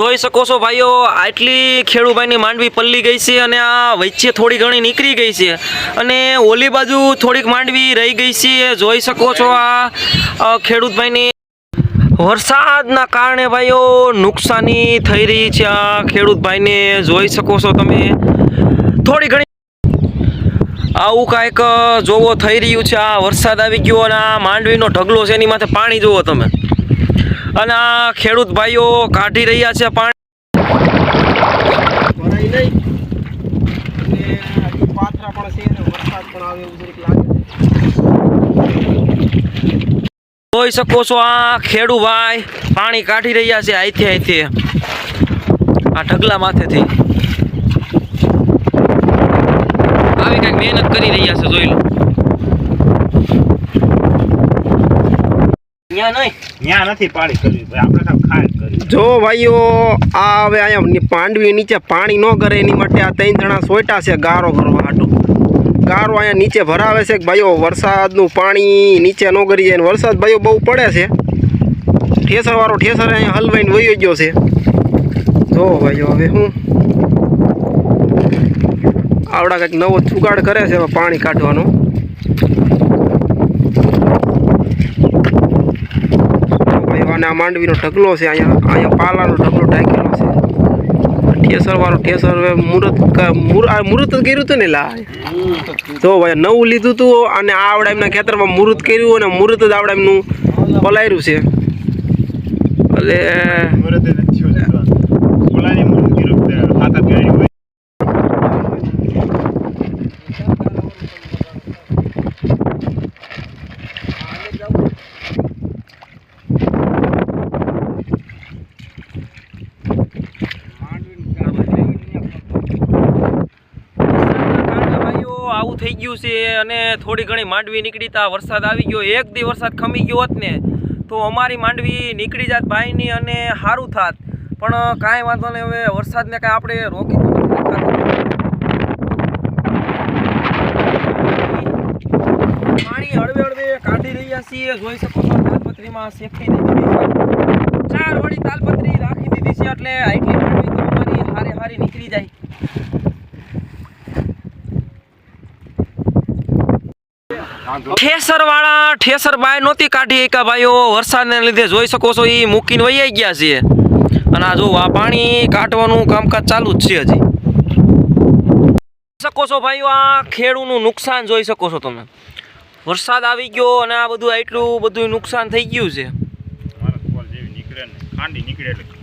જોઈ શકો છો ભાઈઓ, આટલી ખેડૂભાઈની માંડવી પલ્લી ગઈ છે અને આ વચ્ચે થોડી ઘણી નીકળી ગઈ છે. અને ઓલી બાજુ થોડીક માંડવી રહી ગઈ છે. જોઈ શકો છો આ ખેડૂતભાઈની વરસાદના કારણે ભાઈઓ નુકસાની થઈ રહી છે આ ખેડૂતભાઈને. જોઈ શકો છો તમે, થોડી ઘણી આવું કાંઈક જોવો થઈ રહ્યું છે. આ વરસાદ આવી ગયો અને આ માંડવીનો ઢગલો છે, એની માથે પાણી જુઓ તમે. અને આ ખેડૂત ભાઈઓ કાઢી રહ્યા છે પાણી. જોઈ શકો છો આ ખેડૂભાઈ પાણી કાઢી રહ્યા છે અહીંથી અહીંથી આ ઢગલા માથેથી. આવી કંઈક મહેનત કરી રહ્યા છે જોઈ લો. અહીંયા નહીં. ત્યાં નથી પાડી કરવી ભાઈ આપણે કામ ખાય કરી જો ભાઈઓ આ હવે અહીંયા પાંડવી નીચે પાણી ન કરે એની માટે આ ત્રણ જણા સોયટા છે ગારો કરવા હાટો. ગારો અહીંયા નીચે ભરાવે છે કે ભાઈઓ વરસાદનું પાણી નીચે ન કરી જાય વરસાદ ભાઈઓ બહુ પડે છે. ઠેસરવાળો ઠેસર અહીંયા હલવાઈને વહી ગયો છે. જો ભાઈઓ હવે હું આવડા કંઈક નવો જુગાડ કરે છે હવે પાણી કાઢવાનો ભાઈ અને આ માંડવીનો ઢગલો છે અહીંયા અહીંયા પાલાનો ઢગલો ઢાંકેલો છે. ઠેસર વાળો ઠેસર મુહૂર્ત મુહૂર્ત જ કર્યું હતું ને લા? તો ભાઈ નવું લીધું હતું અને આ આવડા એમના ખેતરમાં મુહૂર્ત કર્યું અને મુહૂર્ત જ આવડા એમનું પલાયરું છે. એટલે મુરત જ નથી થયું છે. ઓલાની મુરત કર્યું છે. હાથ જ ગાડી હોય. વરસાદના કારણે ભાઈઓ આવું થઈ ગયું છે અને થોડી ઘણી માંડવી નીકળી તા, વરસાદ આવી ગયો, એક દી વરસાદ ખમી ગયો હોત ને, તો અમારી માંડવી નીકળી જાત ભાઈની અને સારું થાત. પણ કાંઈ વાંધો નહીં, હવે વરસાદને કાંઈ આપણે રોકી. પાણી હળવે હળવે કાઢી રહ્યા છીએ. જોઈ શકો છો, તાલપત્રીમાં શેકી દીધી છે. ચાર વળી તાલપત્રી રાખી દીધી છે, એટલે આટલી માંડવી તો અમારી હારે હારી નીકળી જાય. ઠેસર વાળા ઠેસર બાય નહોતી કાઢી એકા ભાઈઓ, વરસાદને લીધે જોઈ શકો છો એ મૂકીને વૈયા ગયા છે અને આ જો આ પાણી કાઢવાનું કામકાજ ચાલુ જ છે હજી. શકો છો ભાઈઓ, આ ખેડૂનું નુકસાન જોઈ શકો છો તમે. વરસાદ આવી ગયો અને આ બધું આટલું બધું નુકસાન થઈ ગયું છે. નીકળે નીકળે એટલે